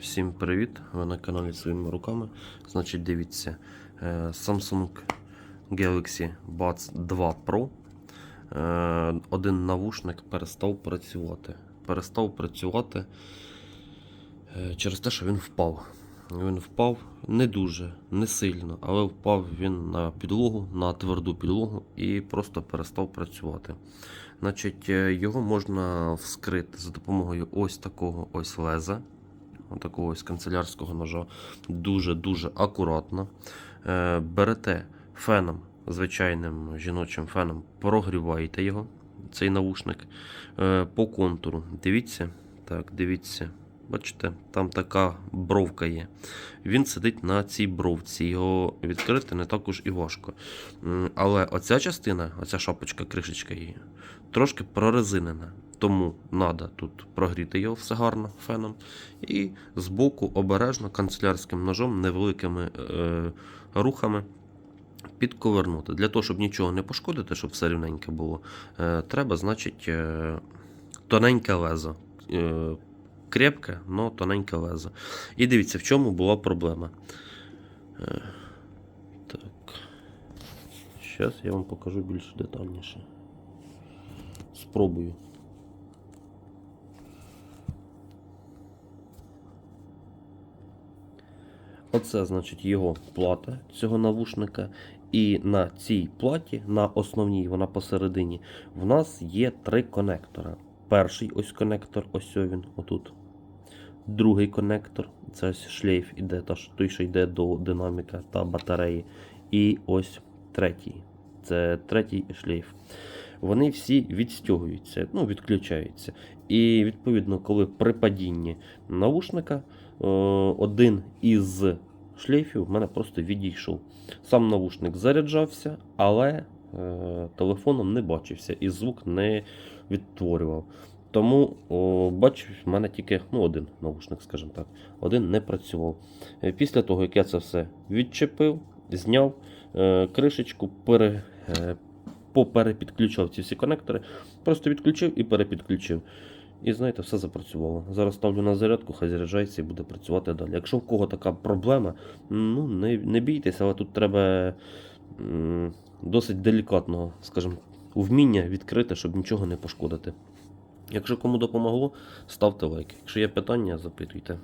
Всім привіт! Ви на каналі своїми руками. Значить, дивіться, е, Samsung Galaxy Buds 2 Pro. Е, Один навушник перестав працювати. Перестав працювати е, через те, що він впав. Він впав не дуже, не сильно, але впав він на підлогу, на тверду підлогу і просто перестав працювати. Значить, його можна вскрити за допомогою ось такого ось леза такого ось канцелярського ножа дуже-дуже акуратно. Е, берете феном, звичайним жіночим феном, прогріваєте його, цей навушник е, по контуру. Дивіться, так, дивіться. Бачите, там така бровка є. Він сидить на цій бровці. Його відкрити не також і важко. Але оця частина, оця шапочка, кришечка її, трошки прорезинена. Тому треба тут прогріти його все гарно феном. І збоку обережно канцелярським ножом невеликими е, рухами підковернути. Для того, щоб нічого не пошкодити, щоб все рівненьке було, е, треба, значить, е, тоненьке лезо. Е, крепке, але тоненьке лезо. І дивіться, в чому була проблема. Е, так. Зараз я вам покажу більш детальніше. Спробую. Оце, значить, його плата цього навушника. І на цій платі, на основній, вона посередині, в нас є три конектора. Перший ось конектор, ось він, отут. Другий конектор, це ось шлейф іде, той, що йде до динаміка та батареї. І ось третій. Це третій шлейф. Вони всі відстягуються, ну, відключаються. І відповідно, коли при падінні навушника е, один із шлейфів в мене просто відійшов. Сам навушник заряджався, але е, телефоном не бачився і звук не відтворював. Тому о, в мене тільки ну, один навушник, скажімо так, один не працював. Е, Після того, як я це все відчепив, зняв е, кришечку, пере, е, поперепідключав ці всі конектори, просто відключив і перепідключив. І знаєте, все запрацювало. Зараз ставлю на зарядку, хай заряджається і буде працювати далі. Якщо в кого така проблема, ну не, не бійтеся, але тут треба м, досить делікатного, скажімо, вміння відкрити, щоб нічого не пошкодити. Якщо кому допомогло, ставте лайк. Якщо є питання, запитуйте.